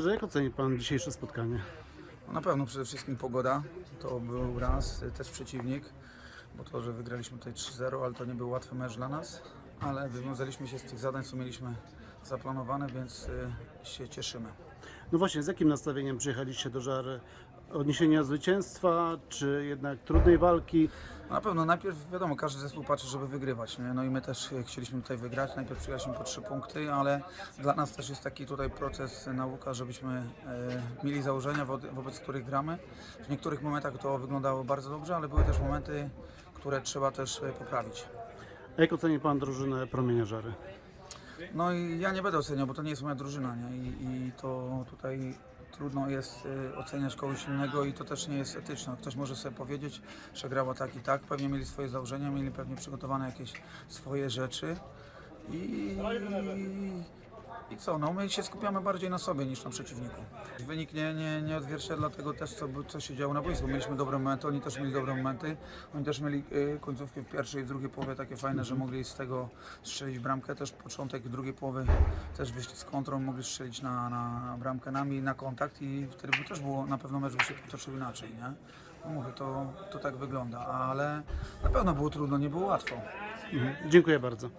Że jak oceni Pan dzisiejsze spotkanie? No Na pewno przede wszystkim pogoda to był raz, y, też przeciwnik, bo to, że wygraliśmy tutaj 3-0, ale to nie był łatwy mecz dla nas, ale wywiązaliśmy się z tych zadań, co mieliśmy zaplanowane, więc y, się cieszymy. No właśnie, z jakim nastawieniem przyjechaliście do Żary? Odniesienia zwycięstwa, czy jednak trudnej walki? Na pewno najpierw wiadomo, każdy zespół patrzy, żeby wygrywać, nie? no i my też e, chcieliśmy tutaj wygrać, najpierw przyjechaliśmy po trzy punkty, ale dla nas też jest taki tutaj proces, nauka, żebyśmy e, mieli założenia, wo- wobec których gramy. W niektórych momentach to wyglądało bardzo dobrze, ale były też momenty, które trzeba też e, poprawić. A jak oceni Pan drużynę Promienia Żary? No i ja nie będę oceniał, bo to nie jest moja drużyna, nie? I, i to tutaj trudno jest y, oceniać kogoś innego i to też nie jest etyczne. Ktoś może sobie powiedzieć, że grała tak i tak, pewnie mieli swoje założenia, mieli pewnie przygotowane jakieś swoje rzeczy i, i co, no my się skupiamy bardziej na sobie niż na przeciwniku. Wynik nie, nie, nie odzwierciedla tego też, co, co się działo na boisku. Mieliśmy dobre momenty, oni też mieli dobre momenty. Oni też mieli y, końcówki w pierwszej i drugiej połowie takie fajne, że mogli z tego strzelić bramkę. Też początek drugiej połowy też wyszli z kontrą, mogli strzelić na, na bramkę nami, na kontakt i wtedy by też było, na pewno mecz by się potoczył inaczej, nie? No mówię, to, to tak wygląda, ale na pewno było trudno, nie było łatwo. Mhm. Dziękuję bardzo.